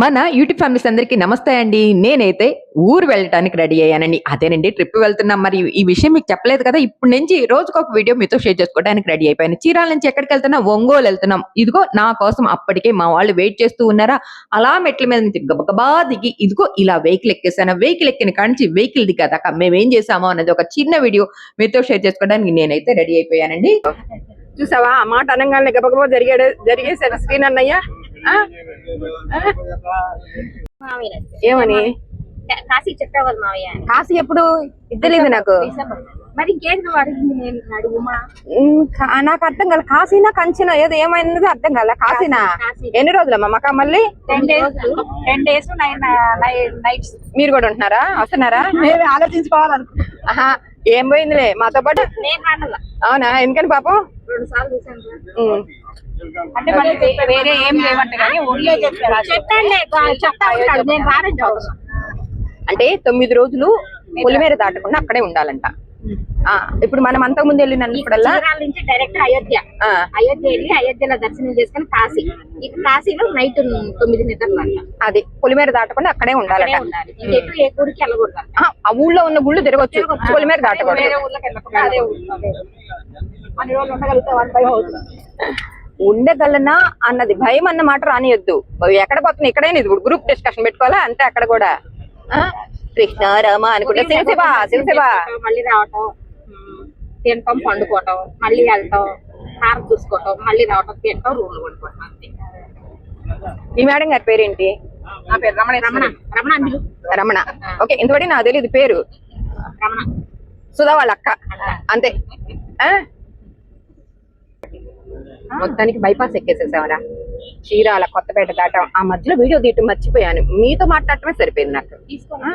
మన YouTube families అందరికీ నమస్తే అండి. నేనైతే ఊరు వెళ్ళటానికి రెడీ అయ్యానండి. అదేనండి ట్రిప్ వెళ్తున్నాం. మరి ఈ విషయం మీకు చెప్పలేదు కదా ఇప్పుడు నుంచి రోజుకు ఒక వీడియో మీతో షేర్ చేసుకోవడానికి రెడీ అయిపోయాను. చీరాల నుంచి ఎక్కడికి వెళ్తున్నా? ఒంగోలు వెళ్తున్నాం. ఇదిగో నా కోసం అప్పటికే మా వాళ్ళు వెయిట్ చేస్తూ ఉన్నారా? అలా మెట్ల మీద నుంచి గబగబా దిగి ఇదిగో ఇలా వెహికల్ ఎక్కేసాను. వెహికల్ ఎక్కిన కానించి వెహికల్ దిగాదాకా మేమేం చేసామో అనేది ఒక చిన్న వీడియో మీతో షేర్ చేసుకోవడానికి నేనైతే రెడీ అయిపోయానండి. చూసావా? ఆ మాట అనగానే గబగబా జరిగాడు జరిగేసాను శ్రీనన్నయ్య ఏమని? కాశీ చెప్పావు కదా మావయ్య. కాశీ ఎప్పుడు? ఇద్దలేదు నాకు. మరి ఇంకేంటి నాకు అర్థం కాలే. కాశీనా కంచినా? ఏదో ఏమైంది అర్థం కాలే. కాశీనా? కాశీ. ఎన్ని రోజులమ్మా? మాక మళ్ళీ? Ten days ten days nine nights. మీరు కూడా ఉంటున్నారా? వస్తున్నారా? ఆహా ఏం పోయిందిలే? మాతో పాటు? అవునా? ఎందుకని పాపం? రెండు సార్లు. అంటే వేరే ఏం లేవంట కానీ ఓన్లీ చెప్పండి చెప్తా ఉంటాడు నేను రానండి అంటే తొమ్మిది రోజులు పులిమేర దాటకుండా అక్కడే ఉండాలంట. ఆ ఇప్పుడు మనం అంతకు ముందు వెళ్ళినప్పుడల్లా నుంచి డైరెక్ట్ అయోధ్య. ఆ, అయోధ్య వెళ్ళి అయోధ్యలో దర్శనం చేసుకుని కాశీ. ఇక కాశీలో నైట్ తొమ్మిది నిద్రలు అంట అది పులిమేర దాటకుండా అక్కడే ఉండాలి. ఏ గుడికి వెళ్ళకూడదు ఆ ఊళ్ళో ఉన్న గుళ్ళు తిరగొచ్చు. పులిమేర దాటకూడదు. ఉండగలనా అన్నది భయం అన్న మాట రానియొద్దు. ఎక్కడ పోతున్నా ఇక్కడైనా ఇది గ్రూప్ డిస్కషన్ పెట్టుకోవాలా? అంతే అక్కడ కూడా? కృష్ణ రామ అనుకుంటే. శివశివ శివశివ మళ్ళీ రావటం తినటం పండుకోవటం మళ్ళీ వెళ్ళటం హారం చూసుకోవటం మళ్ళీ రావటం తినటం రూమ్లో పడుకోవటం అంతే. ఈ మేడం గారి పేరేంటి? నా పేరు రమణ. రమణ. రమణ ఓకే ఇంతవరకు నాకు తెలియదు పేరు. రమణ. సుధా వాళ్ళ అక్క. అంతే? మొత్తానికి బైపాస్ ఎక్కేసేసావరా? చీరాల కొత్తపేట దాటం ఆ మధ్యలో వీడియో తీయటం మర్చిపోయాను. మీతో మాట్లాడటమే సరిపోయింది నాకు. తీసుకోనా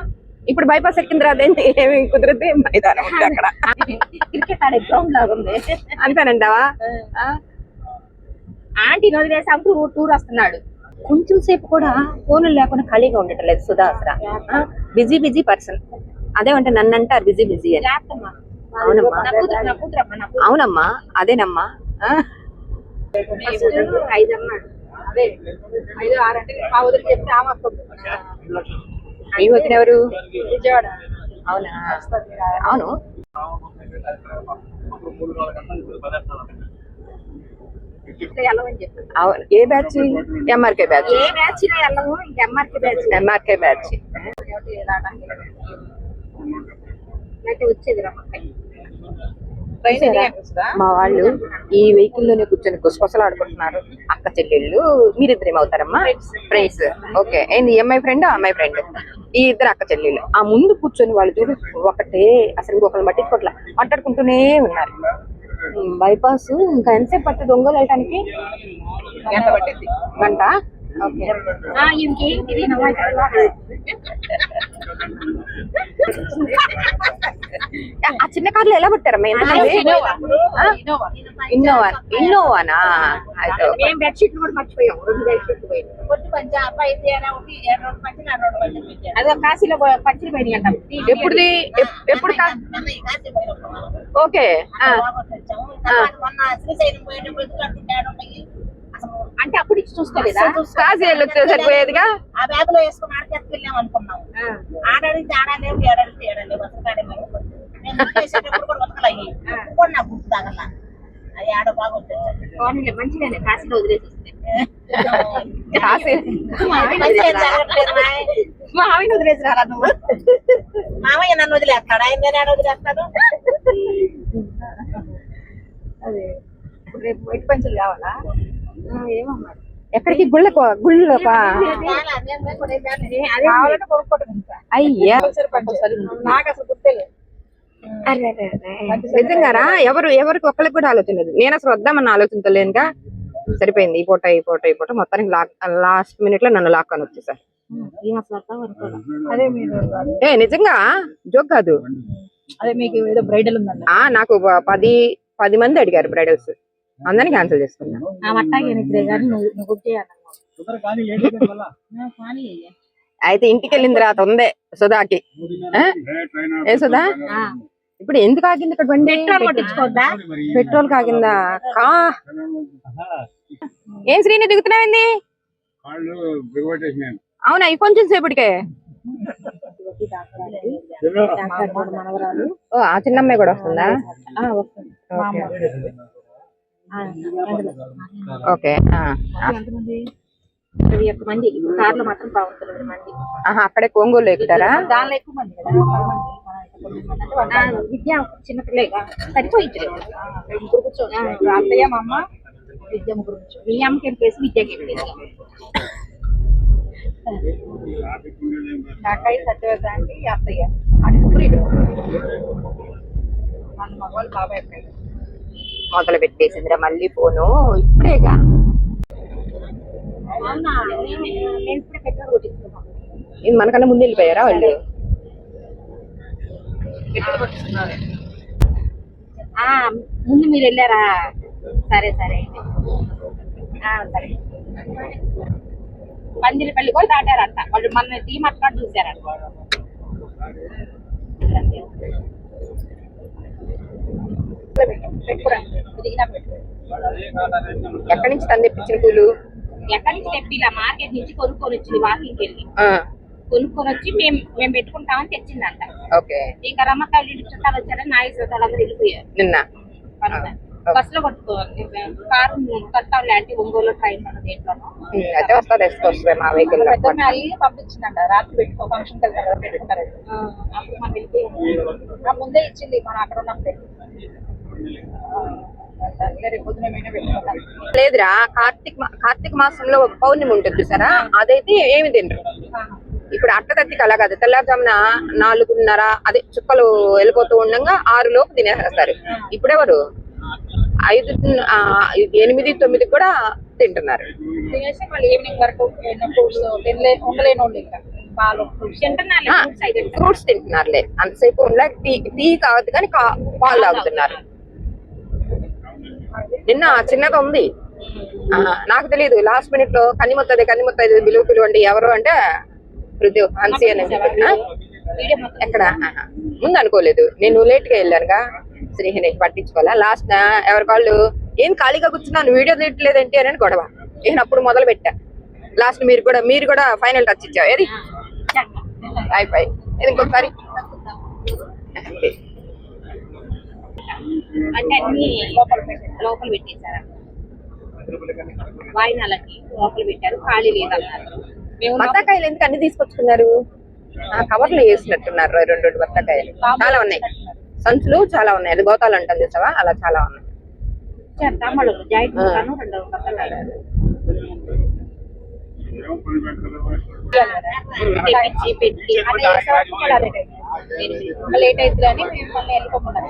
ఇప్పుడు బైపాస్ ఎక్కిన తర్వాత ఏమి కుదిరితే మైదానం అక్కడ. క్రికెట్ ఆడే గ్రౌండ్ లాగా ఉంది. అంతేనంటావా? ఆంటీ వదిలేసి అంటూ టూర్ వస్తున్నాడు. కొంచెం సేపు కూడా ఫోన్ లేకుండా ఖాళీగా ఉండటం లేదు సుధా అసలు బిజీ బిజీ పర్సన్ అదేమంటే నన్ను అంటారు బిజీ బిజీ అని. అవునమ్మా. అవునమ్మా. అదేనమ్మా. ఐదు అన్నాడు అదే ఐదు ఆరు అంటే మా వదిలి చెప్తే ఆమె. మీ వచ్చిన ఎవరు? విజయవాడ. అవునా? అవును. ఏ బ్యాచ్? MRK batch. ఏ బ్యాచ్ వెళ్ళము ఎంఆర్కి బ్యాచ్. MRK batch. అయితే వచ్చేది రమ్మకాయ మా వాళ్ళు ఈ వెహికల్లోనే కూర్చొని గుసగుసలు ఆడుకుంటున్నారు అక్క చెల్లెళ్ళు మీరిద్దరు ఏమవుతారమ్మా? ఫ్రెండ్స్ ఓకే ఏంది ఎంఐ ఫ్రెండ్ అమ్మాయి ఫ్రెండ్ ఈ ఇద్దరు అక్క చెల్లెళ్ళు. ఆ ముందు కూర్చొని వాళ్ళు చూడు ఒకటే అసలు ఇంకొకరిని పట్టించుకోవట్లా మాట్లాడుకుంటూనే ఉన్నారు. బైపాస్ ఇంకా ఎంతసేపు పట్టింది ఒంగోలు వెళ్ళటానికి? గంట పట్టింది గంట? ఆ చిన్న కార్లో ఎలా పట్టారమ్మా? ఇన్నోవా ఇన్నోవానా అయితే. మేము బెడ్షీట్లు కూడా మర్చిపోయాం. రెండు బెడ్షీట్లు పోయి అదే కాశీలో పంచులు పోయినాయి అంట. ఎప్పుడుది? ఎప్- ఎప్పుడు ఓకే. ఆ, అంటే అప్పుడు ఇచ్చి చూసుకోలేదా? వెళ్ళొచ్చు సరిపోయేదిగా? ఆ బ్యాగ్లో వేసుకుని ఆడికి వెళ్ళాం అనుకున్నాం ఆడడితే ఆడలేవు ఏడడితే ఏడలేవు అసలు నేను బుక్ చేసేటప్పుడు కూడా ఉతకలయ్యి కూడా నాకు గుర్తు తాగల? అది ఆడ బాగా వచ్చేది పోనీలే మంచిగానే కాశీలో వదిలేసి వస్తే కాశీ మంచిగా జరగట్లేదు మాయ్. మా ఆవిడ వదిలేసి రాలా నువ్వు? మామయ్య నన్ను వదిలేస్తాడు? ఆయన నేను ఇప్పుడు రేపు వైట్ పంచులు కావాలా? ఎక్కడికి? అయ్యా. అసలు గుర్తులేదు నిజంగారా ఎవరు ఎవరికి ఒక్కరికి కూడా ఆలోచన లేదు. నేను అసలు వద్దామన్న ఆలోచనతో లేనుగా సరిపోయింది. ఈ పూట ఈ పూట ఈ పూట మొత్తానికి లాస్ట్ మినిట్లో నన్ను లాక్కొని వచ్చేసారు. ఏం నిజంగా? జోక్ కాదు. అదే మీకు ఏదో బ్రైడల్ ఉందండి ఆ నాకు పది పది మంది అడిగారు బ్రైడల్స్ అందరినీ క్యాన్సిల్ చేసుకున్నా. ఆ మట్టాకి ఎనికిదే కానీ నువ్వు నువ్వు బుక్ చేయాలన్నా కానీ అయితే ఇంటికి వెళ్ళిన తర్వాత ఉందే సుధాకి? ఏ? సుధా? ఇప్పుడు ఎందుకు ఆగింది ఇక్కడ బండి? పెట్రోల్ కాగిందా? కా? ఏం శ్రీని దిగుతున్నావేంది? అవునా ఈ కొంచెం సేపటికే? ఓ ఆ చిన్న అమ్మాయి కూడా వస్తుందా? ఓకే. ఇరవై ఒక్క మంది. కార్లో మాత్రం బాగుంటుంది ఇరవై మంది. ఆహా, అక్కడే కొంగోలు ఎక్కుతారా దానిలో ఎక్కువ మంది కదా అంటే విద్య చిన్నపిల్లగా సరిపోయింది ముగ్గురు కూర్చోండి అత్తయ్య మా అమ్మ విద్య ముగ్గురు కూర్చోండి మీ అమ్మకి ఏం ప్లేస్ విద్యకి ఏం ప్లేస్ నాకై సత్యవత అంటే ఈ అత్తయ్య ముగ్గురు. ఇక్కడ మన మగవాళ్ళు బాబాయ్ అక్కయ్య మొదలు పెట్టేసిందిరా మళ్ళీ ఫోను. ఇప్పుడేగా. మనకన్నా ముందు వెళ్ళిపోయారా వాళ్ళు? ముందు మీరు వెళ్ళారా? సరే సరే. సరే. పందిరిపల్లి కూడా దాటారంట. వాళ్ళు మన టీ మాట్లాడి చూసారంట ఎక్కడి నుంచి తను తెప్పించిన పూలు? ఎక్కడి నుంచి తెప్పిలా? మార్కెట్ నుంచి కొనుక్కొని వచ్చింది వాకింగ్కి వెళ్ళి. కొనుక్కొని వచ్చి మేము మేము పెట్టుకుంటామని తెచ్చిందంట. ఓకే. ఇంకా రమ్మకాయలు ఇంటి చుట్టాలు వచ్చారని నాగేశ్వర చుట్టాలు అందరూ వెళ్ళిపోయారు. నిన్న? బస్లో కొట్టుకోవాలి. కారు కట్టాలి ఒంగోలు ట్రైన్ దేంట్లోనూ అయితే వస్తుంది మా వెహికల్ పంపించిందంట. రాత్రి పెట్టుకో ఫంక్షన్కి వెళ్తారు కదా, పెట్టుకుంటారు. అప్పుడు మనం వెళ్ళి ఆ ముందే ఇచ్చింది మనం అక్కడ ఉన్నప్పుడు. సరే, లేదురా కార్తీక కార్తీక మాసంలో ఒక పౌర్ణమి ఉంటుంది చూసారా? అదైతే ఏమి తినరు. ఇప్పుడు అట్టతత్తికి అలా కాదు. తెల్లారుజామున నాలుగున్నర అదే చుక్కలు వెళ్ళిపోతూ ఉండగా ఆరు లోపు తినేస్తారు. ఇప్పుడెవరు? ఐదు ఎనిమిది తొమ్మిది కూడా తింటున్నారు. తినేసి మళ్ళీ ఈవినింగ్ వరకు ఫ్రూట్స్ ఉండలేని తింటున్నారులే. అంతసేపు ఉండ టీ టీ కావద్దు కానీ పాలు తాగుతున్నారు. నిన్న చిన్నగా ఉంది. నాకు తెలియదు లాస్ట్ మినిట్లో కనిమొత్తది కనిమొత్తది బిలువ పిలువండి ఎవరు అంటే పృథ్వీ హన్సీ అని ఎక్కడ. ముందు అనుకోలేదు. నేను లేట్గా వెళ్ళానుగా. శ్రీహరి పట్టించుకోవాలా? లాస్ట్ ఎవరి కాళ్ళు? ఏం ఖాళీగా కూర్చున్నాను వీడియో తీయట్లేదంటే అని గొడవ. నేను అప్పుడు మొదలు పెట్టా. లాస్ట్ మీరు కూడా మీరు కూడా ఫైనల్ టచ్ ఇచ్చావు. ఏది? అయిపోయి. ఇంకొకసారి. అంటే అన్ని లోపల పెట్టేశారు వాయినాలకి లోపల పెట్టారు ఖాళీ లేదన్నారు మేము బత్తాకాయలు ఎందుకు అన్ని తీసుకొచ్చుకున్నారు ఆ కవర్లు వేసినట్టున్నారు రెండు రెండు బత్తాకాయలు చాలా ఉన్నాయి సంచులు చాలా ఉన్నాయి అది గోతాలు అంటాం చూసావా అలా చాలా ఉన్నాయి తమ్ముడు జాయింట్ రెండు బత్తకాయలు. లేట్ అవుతుంది అని మేము మళ్ళీ వెళ్ళిపోమన్నారు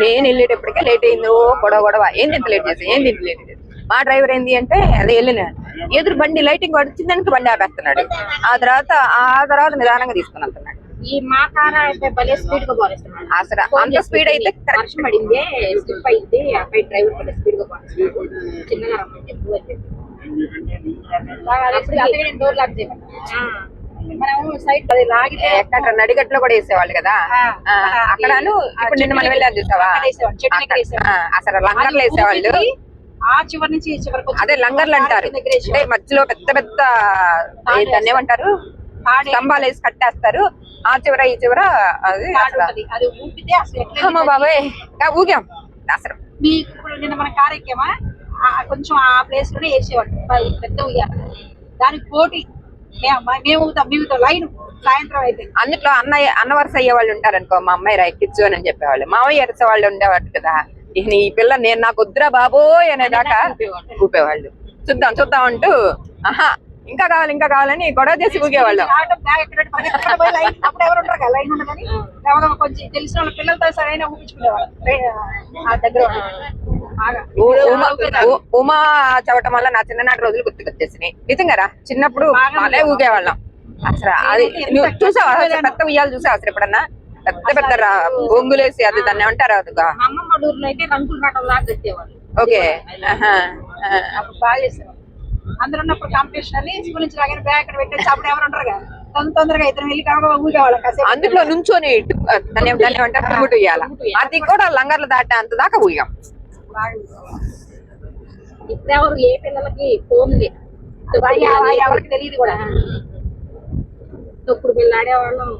నేను వెళ్ళేటప్పటికే లేట్ అయిందో. గొడవ గొడవ. ఏం ఇంత లేట్ చేసి ఏం ఇంత లేట్ చేసి మా డ్రైవర్ ఏంది అంటే అదే వెళ్ళిన ఎదురు బండి లైటింగ్ వచ్చిందానికి బండి ఆపేస్తున్నాడు. ఆ తర్వాత ఆ తర్వాత నిదానంగా తీసుకుని వెళ్తున్నాడు. ఈ మా కార అయితే భలే స్పీడ్గా పోలేస్తున్నాడు. అసలు అంత స్పీడ్ అయితే. వర్షం పడింది స్లిప్ అయింది అబ్బాయి డ్రైవర్ భలే స్పీడ్గా పోలేస్తున్నాడు చిన్నగా రమ్మని చెప్పు అని చెప్పి అప్పుడు అదే నేను డోర్ లాక్ చేయమన్నా మనం అది లాగితే నడిగట్లో కూడా వేసేవాళ్ళు కదా? అక్కడను ఇప్పుడు నిన్న మనం వెళ్ళాం చూసావా? అసలు లంగర్లు వేసేవాళ్ళు. ఆ చివరి నుంచి చివరికి అదే లంగర్లు అంటారు. అంటే మధ్యలో పెద్ద పెద్ద దాన్ని ఏమంటారు. స్తంభాలు వేసి కట్టేస్తారు. ఆ చివర ఈ చివర అమ్మ బాబాయ్. ఊగాం. అసలు. మీకు ఇప్పుడు నిన్న మన కార్ ఎక్కామా? ఆ కొంచెం ఆ ప్లేస్లోనే వేసేవాడు పెద్ద ఉయ్యాల దానికి పోటీ. మేము ఊగుతాం. లైన్ సాయంత్రం అయితే అందులో అన్నయ్య అన్న వరుస అయ్యే వాళ్ళు ఉంటారు అనుకో మా అమ్మాయి రా ఎక్కిచ్చు అని చెప్పేవాళ్ళు మామయ్య వరుస వాళ్ళు ఉండేవాళ్ళు కదా ఇక ఈ పిల్ల నేను నాకు వద్దురా బాబోయ్ అనేదాకా ఊపేవాళ్ళు చూద్దాం చూద్దాం అంటూ ఆహా ఇంకా కావాలి ఇంకా కావాలని గొడవ చేసి ఊగేవాళ్ళం కొంచెం తెలిసిన వాళ్ళ పిల్లలతో సరైన ఊపించుకునేవాళ్ళు దగ్గర ఉమా చవటం వల్ల నా చిన్ననాటి రోజులు గుర్తుకొచ్చేసినాయి. నిజంగా రా చిన్నప్పుడు మాలే ఊగేవాళ్ళం. అసలు అది చూసావా? పెద్ద ఉయ్యాలు చూసావా అసలు ఎప్పుడన్నా? పెద్ద పెద్ద బొంగులేసి అది దాన్ని ఏమంటారు అదిగా? ఓకే. బాగా అందరూ ఉన్నప్పుడు కాంపిటీషన్ అని స్కూల్ నుంచి రాగానే బ్యాగ్ అక్కడ పెట్టేసి అప్పుడు ఎవరు ఉంటారు కదా తొందరగా ఇద్దరు వెళ్ళి కావాలి ఊగేవాళ్ళం అందులో నుంచొని దాన్ని ఏమంటారు? అది కూడా లంగర్లు దాటే అంత దాకా ఊగాం. బాగా ఊగేవాళ్ళం. ఇప్పుడు ఎవరు ఏ పిల్లలకి ఫోన్ లేదు ఎవరికి తెలియదు కూడా. తొక్కుడు పిల్ల ఆడేవాళ్ళం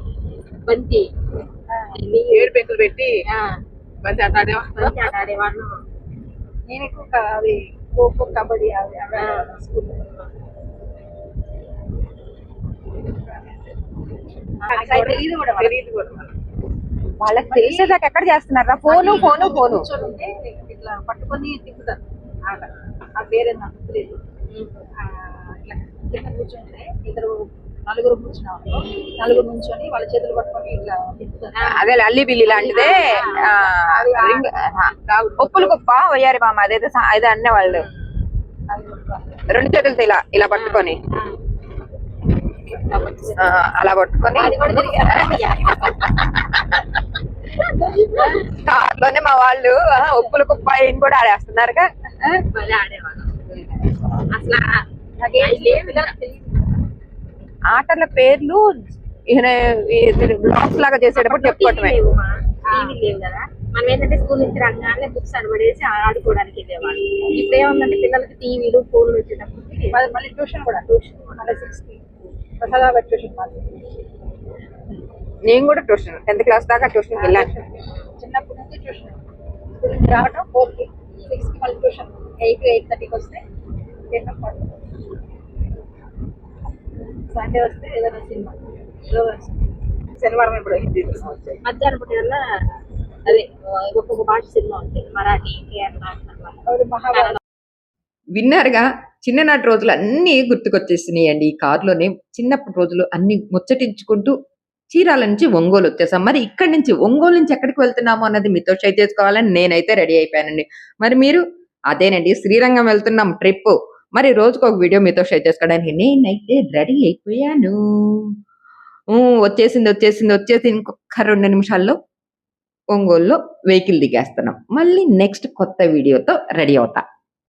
బంతి ఏడు పెంకులు పెట్టి ఆట ఆడేవాళ్ళం. బంతి ఆట ఆడేవాళ్ళం. నేను ఎక్కువ అది ఖోఖో కబడ్డీ అవి అవి. స్కూల్లో. వాళ్ళకి. తెలిసేదాకా ఎక్కడ చేస్తున్నారా? Phone phone phone. ఇట్లా పట్టుకొని తిప్పుతారు. ఆట. ఆ పేరు నాకు ఆ, ఇట్లా కింద కూర్చుంటే ఇద్దరు నలుగురు కూర్చున్నాం నలుగురు నుంచొని వాళ్ళ చేతులు పట్టుకొని ఇట్లా తిప్పుతారు. అదే అల్లి బిల్లి లాంటిదే ఒప్పులు కుప్ప వయ్యారి మామ అదైతే అదే అన్నవాళ్ళు. రెండు చేతులతో ఇలా ఇలా పట్టుకొని. అలా పట్టుకొని. దాంట్లోనే మా వాళ్ళు ఆ, ఒప్పులు కుప్ప ఈయన కూడా ఆడేస్తున్నారుగా. ఆటల పేర్లు బ్లాగ్స్ లాగా చేసేటప్పుడు చెప్పుకోవటమే. మనం ఏంటంటే స్కూల్ నుంచి రంగానే బుక్స్ అడబడేసి ఆడుకోవడానికి వెళ్ళేవాళ్ళు. ఇప్పుడు ఏముందంటే పిల్లలకి టీవీలు ఫోన్లు వచ్చేటప్పటికి మళ్ళీ ట్యూషన్ కూడా. ట్యూషన్ మళ్ళీ సిక్స్ ప్రసాదాబాద్ ట్యూషన్ మాది. నేను కూడా ట్యూషన్ టెన్త్ క్లాస్ దాకా ట్యూషన్ వెళ్ళాను. చిన్నప్పటి నుంచి ట్యూషన్. స్కూల్ నుంచి రావటం ఫోర్కి సిక్స్కి మళ్ళీ ట్యూషన్. ఎయిట్ ఎయిట్ థర్టీకి వస్తే టెన్ సండే వస్తే ఏదైనా సినిమా. శనివారం ఇప్పుడు హిందీ మధ్యాహ్నం పూట వల్ల అదే ఒక్కొక్క భాష సినిమా ఉంటాయి మరాఠీ విన్నారుగా చిన్ననాటి రోజులు అన్నీ గుర్తుకొచ్చేసినాయి అండి ఈ కారులోనే. చిన్నప్పటి రోజులు అన్ని ముచ్చటించుకుంటూ చీరాల నుంచి ఒంగోలు వచ్చేసాం. మరి ఇక్కడి నుంచి ఒంగోలు నుంచి ఎక్కడికి వెళ్తున్నాము అన్నది మీతో షేర్ చేసుకోవాలని నేనైతే రెడీ అయిపోయానండి. మరి మీరు అదేనండి శ్రీరంగం వెళ్తున్నాం ట్రిప్ మరి రోజుకు ఒక వీడియో మీతో షేర్ చేసుకోవడానికి నేనైతే రెడీ అయిపోయాను. వచ్చేసింది వచ్చేసింది వచ్చేసి ఇంకొక రెండు నిమిషాల్లో ఒంగోలులో వెహికల్ దిగేస్తున్నాం. మళ్ళీ నెక్స్ట్ కొత్త వీడియోతో రెడీ అవుతా.